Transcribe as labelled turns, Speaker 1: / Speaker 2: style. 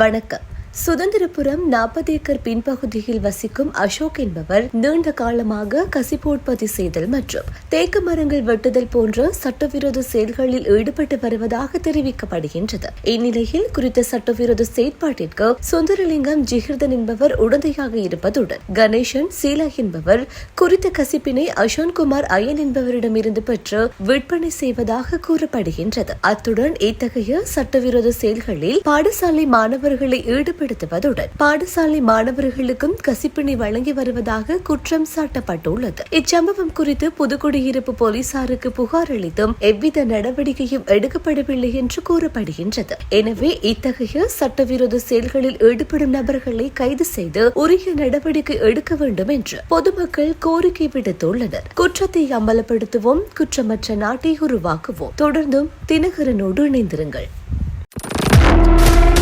Speaker 1: வணக்கம். சுதந்திரபுரம் நாற்பது ஏக்கர் பின்பகுதியில் வசிக்கும் அசோக் என்பவர் நீண்ட காலமாக கசிப்பு உற்பத்தி செய்தல் மற்றும் தேக்கு மரங்கள் வெட்டுதல் போன்ற சட்டவிரோத செயல்களில் ஈடுபட்டு வருவதாக தெரிவிக்கப்படுகின்றது. இந்நிலையில் குறித்த சட்டவிரோத செயற்பாட்டிற்கு சுந்தரலிங்கம் ஜிகிர்தன் என்பவர் உடந்தையாக இருப்பதுடன் கணேசன் சீலா என்பவர் குறித்த கசிப்பினை அசோன்குமார் அயன் என்பவரிடமிருந்து பெற்று விற்பனை செய்வதாக கூறப்படுகின்றது. அத்துடன் இத்தகைய சட்டவிரோத செயல்களில் பாடசாலை மாணவர்களை ஈடுபட்டு ஈடுபடுத்துவதுடன் பாடசாலை மாணவர்களுக்கும் கசிப்பினை வழங்கி வருவதாக குற்றம் சாட்டப்பட்டுள்ளது. இச்சம்பவம் குறித்து புதுக்குடியிருப்பு போலீசாருக்கு புகார் அளித்தும் எவ்வித நடவடிக்கையும் எடுக்கப்படவில்லை என்று கூறப்படுகின்றது. எனவே இத்தகைய சட்டவிரோத செயல்களில் ஈடுபடும் நபர்களை கைது செய்து உரிய நடவடிக்கை எடுக்க வேண்டும் என்று பொதுமக்கள் கோரிக்கை விடுத்துள்ளனர். குற்றத்தை அமலப்படுத்துவோம் குற்றமற்ற நாட்டை உருவாக்குவோம். தொடர்ந்தும் தினகரனோடு இணைந்திருங்கள்.